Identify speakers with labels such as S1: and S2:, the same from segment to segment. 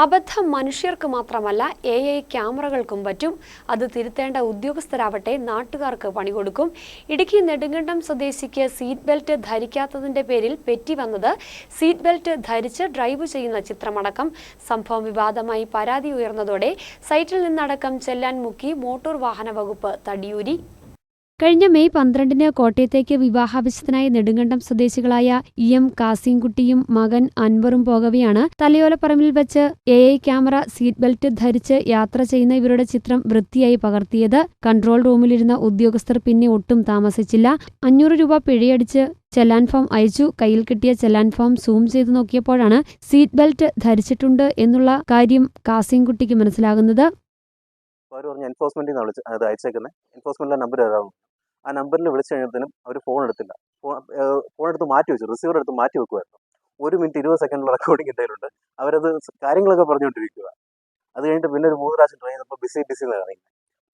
S1: അബദ്ധം മനുഷ്യർക്ക് മാത്രമല്ല എ ഐ ക്യാമറകൾക്കും പറ്റും. അത് തിരുത്തേണ്ട ഉദ്യോഗസ്ഥരാവട്ടെ നാട്ടുകാർക്ക് പണികൊടുക്കും. ഇടുക്കി നെടുങ്കണ്ടം സ്വദേശിക്ക് സീറ്റ് ബെൽറ്റ് ധരിക്കാത്തതിന്റെ പേരിൽ പെറ്റി വന്നത്. സീറ്റ് ബെൽറ്റ് ധരിച്ച് ഡ്രൈവ് ചെയ്യുന്ന ചിത്രമടക്കം. സംഭവം വിവാദമായി പരാതി ഉയർന്നതോടെ സൈറ്റിൽ നിന്നടക്കം ചെല്ലാൻ മുക്കി മോട്ടോർ വാഹന വകുപ്പ് തടിയൂരി. കഴിഞ്ഞ മെയ് പന്ത്രണ്ടിന് കോട്ടയത്തേക്ക് വിവാഹാവശ്യത്തിനായി നെടുങ്കണ്ടം സ്വദേശികളായ ഇ എം കാസിംകുട്ടിയും മകൻ അൻവറും പോകവെയാണ് തലയോലപ്പറമ്പിൽ വെച്ച് A I camera seat belt ധരിച്ച് യാത്ര ചെയ്യുന്ന ഇവരുടെ ചിത്രം വൃത്തിയായി പകർത്തിയത്. കൺട്രോൾ റൂമിലിരുന്ന ഉദ്യോഗസ്ഥർ പിന്നെ ഒട്ടും താമസിച്ചില്ല. അഞ്ഞൂറ് രൂപ പിഴയടിച്ച് ചെല്ലാൻ ഫോം അയച്ചു. കയ്യിൽ കിട്ടിയ ചെല്ലാൻ ഫോം സൂം ചെയ്ത് നോക്കിയപ്പോഴാണ് സീറ്റ് ബെൽറ്റ് ധരിച്ചിട്ടുണ്ട് എന്നുള്ള കാര്യം കാസിംകുട്ടിക്ക് മനസ്സിലാകുന്നത്.
S2: എൻഫോഴ്സ്മെന്റിൽ നിന്നാണ് വിളിച്ച് അത് അയച്ചേക്കുന്നത് എൻഫോഴ്സ്മെന്റിലെ നമ്പർ തരാം ആ നമ്പറിൽ വിളിച്ചു കഴിഞ്ഞപ്പോഴത്തേനും അവർ ഫോൺ എടുത്തില്ല. ഫോൺ എടുത്ത് മാറ്റി വെച്ചു. റിസീവർ എടുത്ത് മാറ്റി വെക്കുമായിരുന്നു ഒരു മിനിറ്റ് ഇരുപത് സെക്കൻഡിൽ റെക്കോർഡിംഗ് എന്തായാലുണ്ട് അവരത് കാര്യങ്ങളൊക്കെ പറഞ്ഞുകൊണ്ടിരിക്കുക അത് കഴിഞ്ഞിട്ട് പിന്നെ ഒരു മൂന്ന് പ്രാവശ്യം ട്രൈ ചെയ്തപ്പോൾ ബിസി ബിസി എന്ന്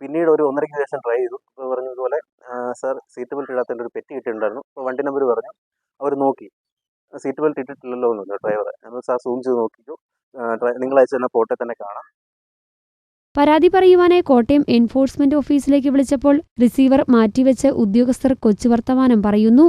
S2: പിന്നീട് ഒരു ഒന്നരയ്ക്ക് ശേഷം ട്രൈ ചെയ്തു. അപ്പോൾ പറഞ്ഞതുപോലെ സർ സീറ്റ് ബെൽറ്റ് ഇടാത്തതിന്റെ ഒരു പെറ്റി കിട്ടിയിട്ടുണ്ടായിരുന്നു. അപ്പോൾ വണ്ടി നമ്പർ പറഞ്ഞു അവർ നോക്കി. സീറ്റ് ബെൽറ്റ് ഇട്ടിട്ടില്ലല്ലോ എന്ന് പറഞ്ഞു ഡ്രൈവർ അപ്പോൾ സാർ സൂം ചെയ്ത് നോക്കിക്കോ നിങ്ങൾ തന്ന ഫോട്ടോ തന്നെ കാണാം.
S1: പരാതി പറയുവാനായി കോട്ടയം എൻഫോഴ്സ്മെന്റ് ഓഫീസിലേക്ക് വിളിച്ചപ്പോൾ റിസീവർ മാറ്റിവെച്ച് ഉദ്യോഗസ്ഥർ കൊച്ചുവർത്തമാനം പറയുന്നു.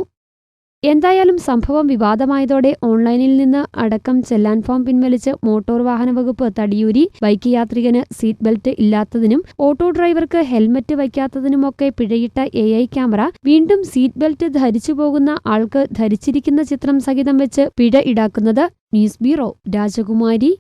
S1: എന്തായാലും സംഭവം വിവാദമായതോടെ ഓൺലൈനിൽ നിന്ന് അടക്കം ചെല്ലാൻ ഫോം പിൻവലിച്ച് മോട്ടോർ വാഹന വകുപ്പ് തടിയൂരി ബൈക്ക് യാത്രികന് സീറ്റ് ബെൽറ്റ് ഇല്ലാത്തതിനും ഓട്ടോ ഡ്രൈവർക്ക് ഹെൽമറ്റ് വയ്ക്കാത്തതിനുമൊക്കെ പിഴയിട്ട എ ഐ ക്യാമറ വീണ്ടും സീറ്റ് ബെൽറ്റ് ധരിച്ചു പോകുന്ന ആൾക്ക് ധരിച്ചിരിക്കുന്ന ചിത്രം സഹിതം വെച്ച് പിഴ ഈടാക്കുന്നത് ന്യൂസ് ബ്യൂറോ രാജകുമാരി.